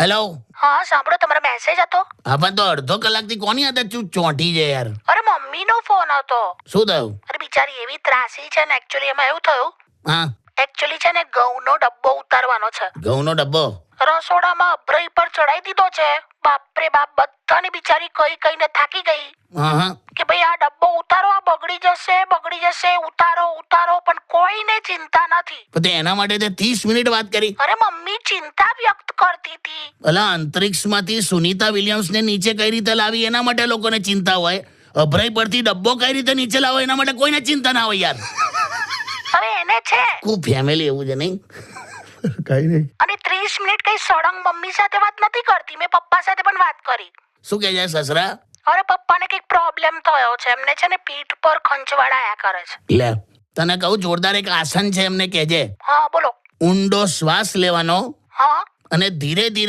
Hello હા સાંભળો તમારો મેસેજ હતો? હા પણ તો અડધો કલાકથી કોની આદત ચૂપ ચોંટી છે યાર. અરે મમ્મીનો ફોન હતો. શું થયું? અરે બિચારી એવી ત્રાસી છે ને એકચ્યુઅલી એમાં એવું થયું. હા. એકચ્યુઅલી છે ને ઘઉંનો ડબ્બો ઉતારવાનો છે. ઘઉંનો ડબ્બો? રસોડામાં અભરાઈ પર ચડાઈ દીધો છે. બાપરે બાપ બધાની બિચારી કઈ કઈને થાકી ગઈ. હા હા કે ભાઈ આ ડબ્બો ઉતારો આ બગડી જશે બગડી જશે ઉતારો ઉતારો પણ કોઈને ચિંતા નથી. તો તે એના માટે તે ત્રીસ મિનિટ વાત કરી. અરે મમ્મી ચિંતા વ્યક્ત કરતી હતી. ભલા અંતરિક્ષમાંથી સુનીતા વિલિયમ્સને નીચે કઈ રીતે લાવી એના માટે લોકોને ચિંતા હોય? અભરાઈ પરથી ડબ્બો કઈ રીતે નીચે લાવો એના માટે કોઈને ચિંતા ના હોય યાર. હવે એને છે. કુ ફેમિલી એવું છે નહીં? કઈ નહીં. અને ત્રીસ મિનિટ કઈ સળંગ મમ્મી સાથે વાત નથી કરતી? મેં પપ્પા સાથે પણ વાત કરી. શું કહે છે સસરા? અરે પપ્પાને કંઈક પ્રોબ્લેમ થયો છે. એમને છે ને પીઠ પર ખંચવાડાયા કરે છે. લે તને કહું જોરદાર એક આસન છે એમને કહેજે. હા બોલો. ઊંડો શ્વાસ લેવાનો હા. અને ધીરે ધીરે